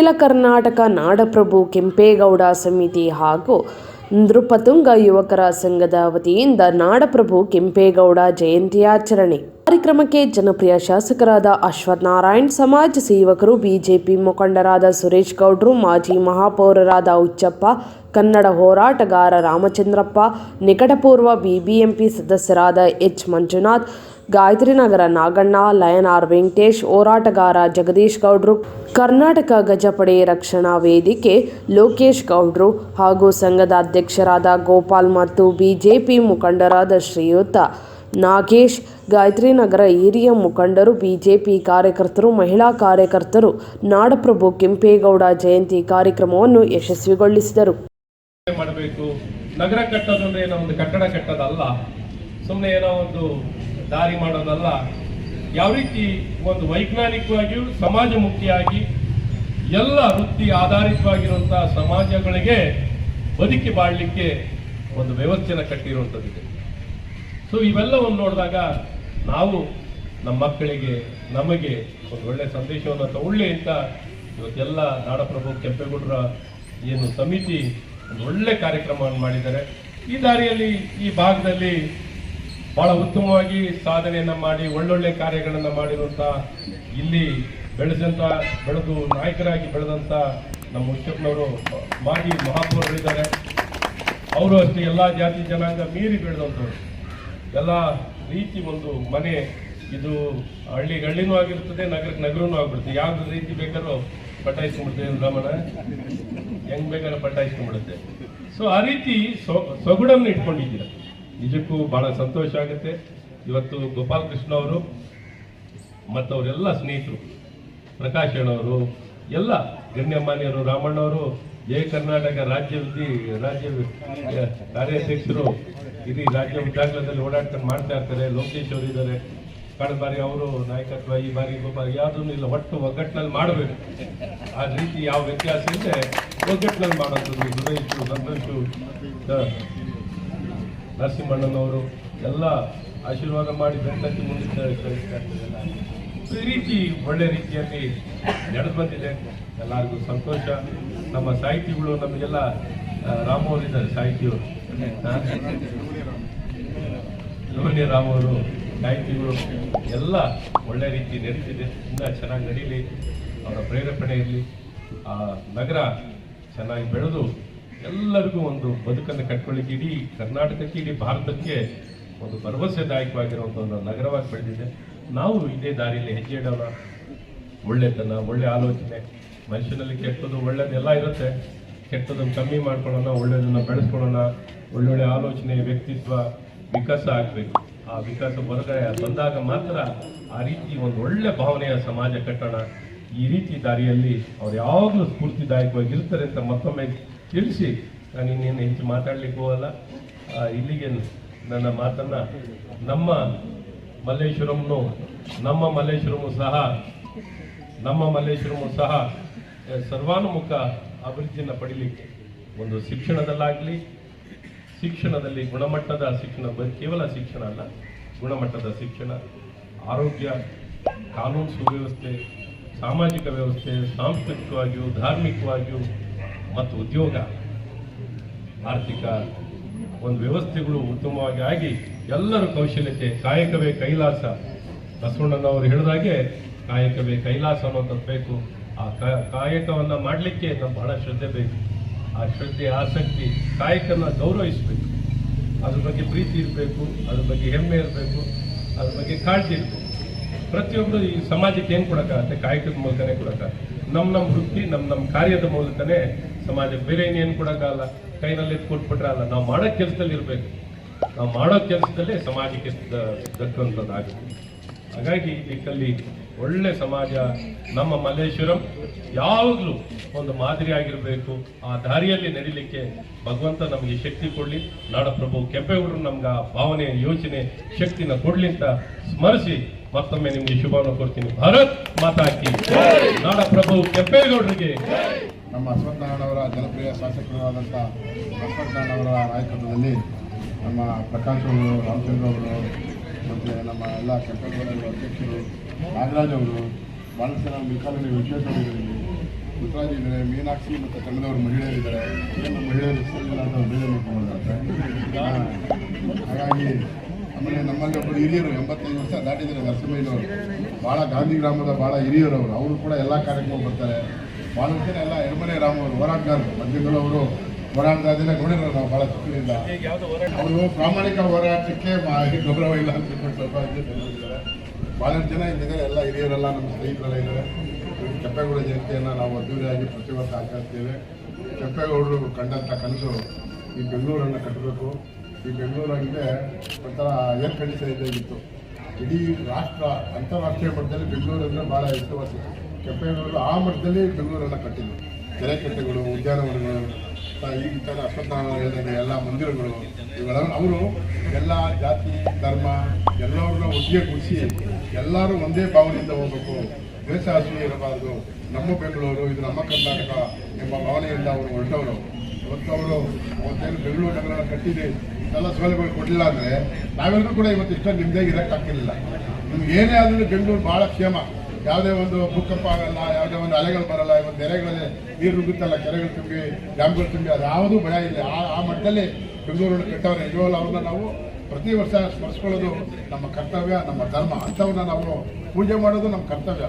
ಅಖಿಲ ಕರ್ನಾಟಕ ನಾಡಪ್ರಭು ಕೆಂಪೇಗೌಡ ಸಮಿತಿ ಹಾಗೂ ನೃಪತುಂಗ ಯುವಕರ ಸಂಘದ ವತಿಯಿಂದ ನಾಡಪ್ರಭು ಕೆಂಪೇಗೌಡ ಜಯಂತಿಯಾಚರಣೆ ಕಾರ್ಯಕ್ರಮಕ್ಕೆ ಜನಪ್ರಿಯ ಶಾಸಕರಾದ ಅಶ್ವಥ್ ನಾರಾಯಣ್, ಸಮಾಜ ಸೇವಕರು, ಬಿಜೆಪಿ ಮುಖಂಡರಾದ ಸುರೇಶ್ ಗೌಡ್ರು, ಮಾಜಿ ಮಹಾಪೌರರಾದ ಉಚ್ಚಪ್ಪ ಕನ್ನಡ ಹೋರಾಟಗಾರ ರಾಮಚಂದ್ರಪ್ಪ, ನಿಕಟಪೂರ್ವ ಬಿಬಿಎಂಪಿ ಸದಸ್ಯರಾದ H Manjunath, Gayathri Nagara Naganna, lion R Venkatesh, ಹೋರಾಟಗಾರ ಜಗದೀಶ್ ಗೌಡ್ರು, ಕರ್ನಾಟಕ ಗಜಪಡೆ ರಕ್ಷಣಾ ವೇದಿಕೆ ಲೋಕೇಶ್ ಗೌಡ್ರು ಹಾಗೂ ಸಂಘದ ಅಧ್ಯಕ್ಷರಾದ ಗೋಪಾಲ್ ಮತ್ತು ಬಿಜೆಪಿ ಮುಖಂಡರಾದ ಶ್ರೀಯುತ ನಾಗೇಶ್ ಗಾಯತ್ರಿ ನಗರ ಹಿರಿಯ ಮುಖಂಡರು, ಬಿಜೆಪಿ ಕಾರ್ಯಕರ್ತರು, ಮಹಿಳಾ ಕಾರ್ಯಕರ್ತರು, ನಾಡಪ್ರಭು ಕೆಂಪೇಗೌಡ ಜಯಂತಿ ಕಾರ್ಯಕ್ರಮವನ್ನು ಯಶಸ್ವಿಗೊಳಿಸಿದರು. ಮಾಡಬೇಕು? ನಗರ ಕಟ್ಟೋದಂದ್ರೆ ಏನೋ ಒಂದು ಕಟ್ಟಡ ಕಟ್ಟೋದಲ್ಲ ಸುಮ್ಮನೆ ಏನೋ ಒಂದು ದಾರಿ ಮಾಡೋದಲ್ಲ. ಯಾವ ರೀತಿ ಒಂದು ವೈಜ್ಞಾನಿಕವಾಗಿಯೂ ಸಮಾಜಮುಖಿಯಾಗಿ, ಎಲ್ಲ ವೃತ್ತಿ ಆಧಾರಿತವಾಗಿರುವಂತಹ ಸಮಾಜಗಳಿಗೆ ಬದುಕಿ ಬಾಳಲಿಕ್ಕೆ ಒಂದು ವ್ಯವಸ್ಥೆಯನ್ನು ಕಟ್ಟಿರುವಂಥದ್ದಿದೆ. ಸೊ ಇವೆಲ್ಲವನ್ನು ನೋಡಿದಾಗ ನಾವು ನಮ್ಮ ಮಕ್ಕಳಿಗೆ, ನಮಗೆ ಒಂದು ಒಳ್ಳೆ ಸಂದೇಶವನ್ನು ತಗೊಳ್ಳಿ ಅಂತ ಇವತ್ತೆಲ್ಲ ನಾಡಪ್ರಭು ಕೆಂಪೇಗೌಡರ ಏನು ಸಮಿತಿ ಒಂದು ಒಳ್ಳೆ ಕಾರ್ಯಕ್ರಮವನ್ನು ಮಾಡಿದ್ದಾರೆ. ಈ ದಾರಿಯಲ್ಲಿ ಈ ಭಾಗದಲ್ಲಿ ಬಹಳ ಉತ್ತಮವಾಗಿ ಸಾಧನೆಯನ್ನು ಮಾಡಿ, ಒಳ್ಳೊಳ್ಳೆ ಕಾರ್ಯಗಳನ್ನು ಮಾಡಿರುವಂಥ ಇಲ್ಲಿ ಬೆಳೆದಂಥ ಬೆಳೆದು ನಾಯಕರಾಗಿ ಬೆಳೆದಂಥ ನಮ್ಮ ಹುಚ್ಚಪ್ಪನವರು ಮಾಜಿ ಮಹಾಪೌರರಿದ್ದಾರೆ. ಅವರು ಅಷ್ಟೇ, ಎಲ್ಲ ಜಾತಿ ಜನಾಂಗ ಮೀರಿ ಬೆಳೆದಂಥವ್ರು. ಎಲ್ಲ ರೀತಿ ಒಂದು ಮನೆ, ಇದು ಹಳ್ಳಿ ಹಳ್ಳಿನೂ ಆಗಿರ್ತದೆ ನಗರಕ್ಕೆ ನಗರನೂ ಆಗಿಬಿಡುತ್ತೆ. ಯಾವ ರೀತಿ ಬೇಕಾದ್ರೂ ಪಟಾಯಿಸ್ಕೊಂಡ್ಬಿಡ್ತೇವೆ ರಮಣ ಹೆಂಗ್ ಬೇಕಾದ್ರೆ ಪಟಾಯಿಸ್ಕೊಂಡ್ಬಿಡುತ್ತೆ ಸೊ ಆ ರೀತಿ ಸೊಗಡನ್ನು ಇಟ್ಕೊಂಡಿದ್ದೀರ. ನಿಜಕ್ಕೂ ಬಹಳ ಸಂತೋಷ ಆಗುತ್ತೆ. ಇವತ್ತು ಗೋಪಾಲಕೃಷ್ಣ ಅವರು ಮತ್ತು ಅವರೆಲ್ಲ ಸ್ನೇಹಿತರು, ಪ್ರಕಾಶ್ ಅಣ್ಣವರು ಎಲ್ಲ ಗಣ್ಯಮಾನ್ಯರು ರಾಮಣ್ಣವರು ಜಯ ಕರ್ನಾಟಕ ರಾಜ್ಯ ರಾಜ್ಯ ಕಾರ್ಯಾಧ್ಯಕ್ಷರು ಇಡೀ ರಾಜ್ಯ ವಿಧಾನದಲ್ಲಿ ಓಡಾಟ ಮಾಡ್ತಾ ಇರ್ತಾರೆ. ಲೋಕೇಶ್ ಅವರು ಇದ್ದಾರೆ ಕಳೆದ ಬಾರಿ ಅವರು ನಾಯಕತ್ವ, ಈ ಬಾರಿ ಗೋಪಾಲ್ ಯಾವುದೂ ಇಲ್ಲ. ಒಟ್ಟು ಒಗ್ಗಟ್ಟಿನಲ್ಲಿ ಮಾಡಬೇಕು. ಆ ರೀತಿ ಯಾವ ವ್ಯತ್ಯಾಸ ಇದೆ ಒಗ್ಗಟ್ಟಿನಲ್ಲಿ ಮಾಡೋದು. ಸುರೇಶು ಸಂತೋಷು ನರಸಿಂಹಣ್ಣನವರು ಎಲ್ಲ ಆಶೀರ್ವಾದ ಮಾಡಿ ಬೆಂಕಿ ಮುಂದೆ ಈ ರೀತಿ ಒಳ್ಳೆ ರೀತಿಯಲ್ಲಿ ನಡೆದು ಬಂದಿದೆ. ಎಲ್ಲರಿಗೂ ಸಂತೋಷ. ನಮ್ಮ ಸಾಹಿತಿಗಳು, ನಮಗೆಲ್ಲ ರಾಮವರಿದ್ದಾರೆ ರಾಮ್ ಸಾಹಿತಿಯವರು. ಲೋನಿ ರಾಮ್ ಅವರು ಗಾಯತ್ರಿಗಳು ಎಲ್ಲ ಒಳ್ಳೆ ರೀತಿ ನಡೀತಿದೆ ತುಂಬ ಚೆನ್ನಾಗಿ ನಡೀಲಿ. ಅವರ ಪ್ರೇರೇಪಣೆ ಇರಲಿ ಆ ನಗರ ಚೆನ್ನಾಗಿ ಬೆಳೆದು ಎಲ್ಲರಿಗೂ ಒಂದು ಬದುಕನ್ನು ಕಟ್ಕೊಳ್ಳಿಕ್ಕೆ ಇಡೀ ಕರ್ನಾಟಕಕ್ಕೆ, ಇಡೀ ಭಾರತಕ್ಕೆ ಒಂದು ಭರವಸೆದಾಯಕವಾಗಿರುವಂಥ ಒಂದು ನಗರವಾಗಿ ಬೆಳೆದಿದೆ. ನಾವು ಇದೇ ದಾರಿಯಲ್ಲಿ ಹೆಜ್ಜೆ ಇಡೋಣ. ಒಳ್ಳೆತನ ಒಳ್ಳೆ ಆಲೋಚನೆ. ಮನುಷ್ಯನಲ್ಲಿ ಕೆಟ್ಟದ್ದು ಒಳ್ಳೇದೆಲ್ಲ ಇರುತ್ತೆ. ಕೆಟ್ಟದನ್ನು ಕಮ್ಮಿ ಮಾಡ್ಕೊಳ್ಳೋಣ ಒಳ್ಳೆಯದನ್ನು ಬೆಳೆಸ್ಕೊಳ್ಳೋಣ. ಒಳ್ಳೊಳ್ಳೆ ಆಲೋಚನೆ, ವ್ಯಕ್ತಿತ್ವ, ವಿಕಾಸ ಆಗಬೇಕು. ಆ ವಿಕಾಸ ಹೊರಗಡೆ ಬಂದಾಗ ಮಾತ್ರ ಆ ರೀತಿ ಒಂದು ಒಳ್ಳೆ ಭಾವನೆಯ ಸಮಾಜ ಕಟ್ಟೋಣ. ಈ ರೀತಿ ದಾರಿಯಲ್ಲಿ ಅವ್ರು ಯಾವಾಗಲೂ ಸ್ಫೂರ್ತಿದಾಯಕವಾಗಿರ್ತಾರೆ ಅಂತ ಮತ್ತೊಮ್ಮೆ ತಿಳಿಸಿ. ನಾನು ಇನ್ನೇನು ಹೆಚ್ಚು ಮಾತಾಡಲಿಕ್ಕೆ ಹೋಗಲ್ಲ ಇಲ್ಲಿಗೆ ನನ್ನ ಮಾತನ್ನು ನಮ್ಮ ಮಲ್ಲೇಶ್ವರಂನು, ನಮ್ಮ ಮಲ್ಲೇಶ್ವರಮು ಸಹ, ನಮ್ಮ ಮಲ್ಲೇಶ್ವರಮು ಸಹ, ಸರ್ವಾನುಮುಖ ಅಭಿವೃದ್ಧಿಯನ್ನು ಪಡಿಲಿಕ್ಕೆ ಒಂದು ಶಿಕ್ಷಣದಲ್ಲಾಗಲಿ ಶಿಕ್ಷಣದಲ್ಲಿ ಗುಣಮಟ್ಟದ ಶಿಕ್ಷಣ ಕೇವಲ ಶಿಕ್ಷಣ ಅಲ್ಲ, ಗುಣಮಟ್ಟದ ಶಿಕ್ಷಣ, ಆರೋಗ್ಯ, ಕಾನೂನು ಸುವ್ಯವಸ್ಥೆ, ಸಾಮಾಜಿಕ ವ್ಯವಸ್ಥೆ, ಸಾಂಸ್ಕೃತಿಕವಾಗಿಯೂ, ಧಾರ್ಮಿಕವಾಗಿಯೂ ಮತ್ತು ಉದ್ಯೋಗ, ಆರ್ಥಿಕ ಒಂದು ವ್ಯವಸ್ಥೆಗಳು ಉತ್ತಮವಾಗಿ ಆಗಿ ಎಲ್ಲರ ಕೌಶಲ್ಯತೆ, ಕಾಯಕವೇ ಕೈಲಾಸ. ಬಸವಣ್ಣನವರು ಹೇಳಿದಾಗೆ ಕಾಯಕವೇ ಕೈಲಾಸ ಅನ್ನೋದು ಬೇಕು. ಆ ಕಾಯಕವನ್ನು ಮಾಡಲಿಕ್ಕೆ ನಮ್ಗೆ ಬಹಳ ಶ್ರದ್ಧೆ ಬೇಕು. ಆ ಶ್ರದ್ಧೆ, ಆಸಕ್ತಿ, ಕಾಯಕನ ಗೌರವಿಸಬೇಕು. ಅದ್ರ ಬಗ್ಗೆ ಪ್ರೀತಿ ಇರಬೇಕು, ಅದ್ರ ಬಗ್ಗೆ ಹೆಮ್ಮೆ ಇರಬೇಕು, ಅದ್ರ ಬಗ್ಗೆ ಕಾಳಜಿ ಇರಬೇಕು. ಪ್ರತಿಯೊಬ್ಬರು ಈ ಸಮಾಜಕ್ಕೆ ಏನು ಕೊಡಕ್ಕಾಗತ್ತೆ? ಕಾಯಕದ ಮೂಲಕನೇ ಕೊಡಕ್ಕಾಗತ್ತೆ. ನಮ್ಮ ನಮ್ಮ ವೃತ್ತಿ ನಮ್ಮ ನಮ್ಮ ಕಾರ್ಯದ ಮೂಲಕನೇ ಸಮಾಜಕ್ಕೆ ಬೇರೆ ಇನ್ನೇನು ಕೊಡೋಕ್ಕಾಗಲ್ಲ? ಕೈನಲ್ಲಿ ಕೊಟ್ಬಿಟ್ರೆ ಅಲ್ಲ. ನಾವು ಮಾಡೋ ಕೆಲಸದಲ್ಲಿ ಇರಬೇಕು. ನಾವು ಮಾಡೋ ಕೆಲಸದಲ್ಲೇ ಸಮಾಜಕ್ಕೆ ದಕ್ಕಂಥದ್ದಾಗುತ್ತೆ ಹಾಗಾಗಿ ಈ ದಿಕ್ಕಲ್ಲಿ ಒಳ್ಳೆ ಸಮಾಜ, ನಮ್ಮ ಮಲ್ಲೇಶ್ವರಂ ಯಾವಾಗಲೂ ಒಂದು ಮಾದರಿಯಾಗಿರಬೇಕು ಆ ದಾರಿಯಲ್ಲಿ ನಡಿಲಿಕ್ಕೆ ಭಗವಂತ ನಮಗೆ ಶಕ್ತಿ ಕೊಡಲಿ. ನಾಡಪ್ರಭು ಕೆಂಪೇಗೌಡರು ನಮ್ಗೆ ಆ ಭಾವನೆ, ಯೋಚನೆ, ಶಕ್ತಿನ ಕೊಡ್ಲಿ ಅಂತ ಸ್ಮರಿಸಿ ಮತ್ತೊಮ್ಮೆ ನಿಮಗೆ ಶುಭವನ್ನು ಕೊಡ್ತೀನಿ. ಭಾರತ್ ಮಾತಾಕಿ ನಾಡಪ್ರಭು ಕೆಂಪೇಗೌಡರಿಗೆ ನಮ್ಮ ಅಶ್ವತ್ಥನಾರಾಯಣವರ ಜನಪ್ರಿಯ ಶಾಸಕರಾದಂಥ ಅಶ್ವತ್ಥನಾರಾಯಣವರ ನಾಯಕತ್ವದಲ್ಲಿ ನಮ್ಮ ಪ್ರಕಾಶ್ ಅವರು, ರಾಮಚಂದ್ರ ಅವರು, ಮತ್ತು ನಮ್ಮ ಎಲ್ಲ ಕೆಂಪೇಗೌಡರ ಅಧ್ಯಕ್ಷರು ನಾಗರಾಜ್ ಅವರು ಭಾಳಷ್ಟು ಜನ ಮಿಲ್ಕಾಲಲ್ಲಿ ವಿಶ್ವೇಶ್ವರರಲ್ಲಿ ಪುಟ್ಟರಾಜ್ ಇದ್ದಾರೆ ಮೀನಾಕ್ಷಿ ಮತ್ತು ತಂಡದವರು ಮಹಿಳೆಯರಿದ್ದಾರೆ ಏನು ಮಹಿಳೆಯರು ಸೇರಿಲ್ಲ ಅಂತ ಬೇರೆ ನೋಡ್ಕೊಂಡಿದ್ದಾರೆ ಹಾಗಾಗಿ ಆಮೇಲೆ ನಮ್ಮಲ್ಲಿ ಒಬ್ಬರು ಹಿರಿಯರು ಎಂಬತ್ತೈದು ವರ್ಷ ದಾಟಿದ್ದಾರೆ ನರಸಿಂಹಯ್ಯನವರು. ಭಾಳ ಗಾಂಧಿ ಗ್ರಾಮದ ಭಾಳ ಹಿರಿಯರು ಅವರು ಅವರು ಕೂಡ ಎಲ್ಲ ಕಾರ್ಯಕ್ರಮ ಬರ್ತಾರೆ. ಭಾಳ ಜನ ಎಲ್ಲ ಎಡಮನೆ ರಾಮ್ ಅವರು ಹೋರಾಟಗಾರರು. ಮಧ್ಯದಲ್ಲೂ ಅವರು ಹೋರಾಟದಾದಿನ ನೋಡಿರೋ ನಾವು ಭಾಳ ಚಿಕ್ಕದಿಂದ ಅವರು ಪ್ರಾಮಾಣಿಕ ಹೋರಾಟಕ್ಕೆ ಗೌರವ ಇಲ್ಲ ಅಂತ ಸ್ವಲ್ಪ ಭಾಳಷ್ಟು ಜನ ಇಲ್ಲಿದ್ದಾರೆ ಎಲ್ಲ ಹಿರಿಯರೆಲ್ಲ ನಮ್ಮ ಸ್ನೇಹಿತರೆಲ್ಲ ಇದ್ದಾರೆ. ಕೆಪ್ಪೇಗೌಡ ಜಯಂತಿಯನ್ನು ನಾವು ಅದ್ದೂರಿಯಾಗಿ ಪ್ರತಿ ವರ್ಷ ಆಚರಿಸ್ತೇವೆ ಕೆಂಪೇಗೌಡರು ಕಂಡಂಥ ಕನಸು ಈ ಬೆಂಗಳೂರನ್ನು ಕಟ್ಟಬೇಕು. ಈ ಬೆಂಗಳೂರಾಗಿದೆ ಒಂಥರ ಏರ್ ಕಂಡೀಷನ್ ಇದ್ದಾಗಿತ್ತು ಇಡೀ ರಾಷ್ಟ್ರ, ಅಂತಾರಾಷ್ಟ್ರೀಯ ಮಟ್ಟದಲ್ಲಿ ಬೆಂಗಳೂರು ಅಂದರೆ ಭಾಳ ಹೆಸರುವಾಸಿ ಕೆಂಪೇಗೌಡರು ಆ ಮಟ್ಟದಲ್ಲಿ ಬೆಂಗಳೂರನ್ನು ಕಟ್ಟಿದ್ರು. ಕೆರೆಕಟ್ಟೆಗಳು ಉದ್ಯಾನವನಗಳು ಈ ಥರ ಅಶ್ವತ್ಥನಾರಾಯಣ ಎಲ್ಲ ಮಂದಿರಗಳು. ಇವೆಲ್ಲ ಅವರು ಎಲ್ಲ ಜಾತಿ, ಧರ್ಮ, ಎಲ್ಲರನ್ನ ಒಟ್ಟಿಗೆ ಕೂಡಿಸಿ ಎಲ್ಲರೂ ಒಂದೇ ಭಾವನೆಯಿಂದ ಹೋಗಬೇಕು. ದೇಶ ಅಸೂಯೆ ಇರಬಾರ್ದು. ನಮ್ಮ ಬೆಂಗಳೂರು, ಇದು ನಮ್ಮ ಕರ್ನಾಟಕ ಎಂಬ ಭಾವನೆಯಿಂದ ಅವರು ಹೊರಟವರು. ಇವತ್ತು ಅವರು ಅವತ್ತೇನು ಬೆಂಗಳೂರು ನಗರ ಕಟ್ಟಿದೆ ಎಲ್ಲ ಸೌಲಭ್ಯಗಳು ಕೊಡಲಿಲ್ಲ ಅಂದರೆ ನಾವೆಲ್ಲರೂ ಕೂಡ ಇವತ್ತು ಇಷ್ಟೊಂದು ನಿಮ್ಮದೇ ಇರೋಕ್ಕಾಗಿರಲಿಲ್ಲ ನಿಮ್ಗೆ ಏನೇ ಆದರೂ ಬೆಂಗಳೂರು ಭಾಳ ಕ್ಷೇಮ. ಯಾವುದೇ ಒಂದು ಭೂಕಂಪ ಆಗಲ್ಲ, ಯಾವುದೇ ಒಂದು ಅಲೆಗಳು ಬರಲ್ಲ ಇವತ್ತು ನೆರೆಗಳಲ್ಲಿ ನೀರು ನುಗ್ಗುತ್ತಲ್ಲ ಕೆರೆಗಳು ತುಂಬಿ, ಡ್ಯಾಮ್ಗಳು ತುಂಬಿ, ಅದು ಯಾವುದೂ ಭಯ ಇಲ್ಲ. ಆ ಆ ಮಟ್ಟದಲ್ಲಿ ಬೆಂಗಳೂರನ್ನು ಕೆಟ್ಟವ್ರೆ. ನಿಜವಲ್ಲ ಅವ್ರನ್ನ ನಾವು ಪ್ರತಿ ವರ್ಷ ಸ್ಮರಿಸ್ಕೊಳ್ಳೋದು ನಮ್ಮ ಕರ್ತವ್ಯ, ನಮ್ಮ ಧರ್ಮ. ಅಂಥವನ್ನ ನಾವು ಪೂಜೆ ಮಾಡೋದು ನಮ್ಮ ಕರ್ತವ್ಯ.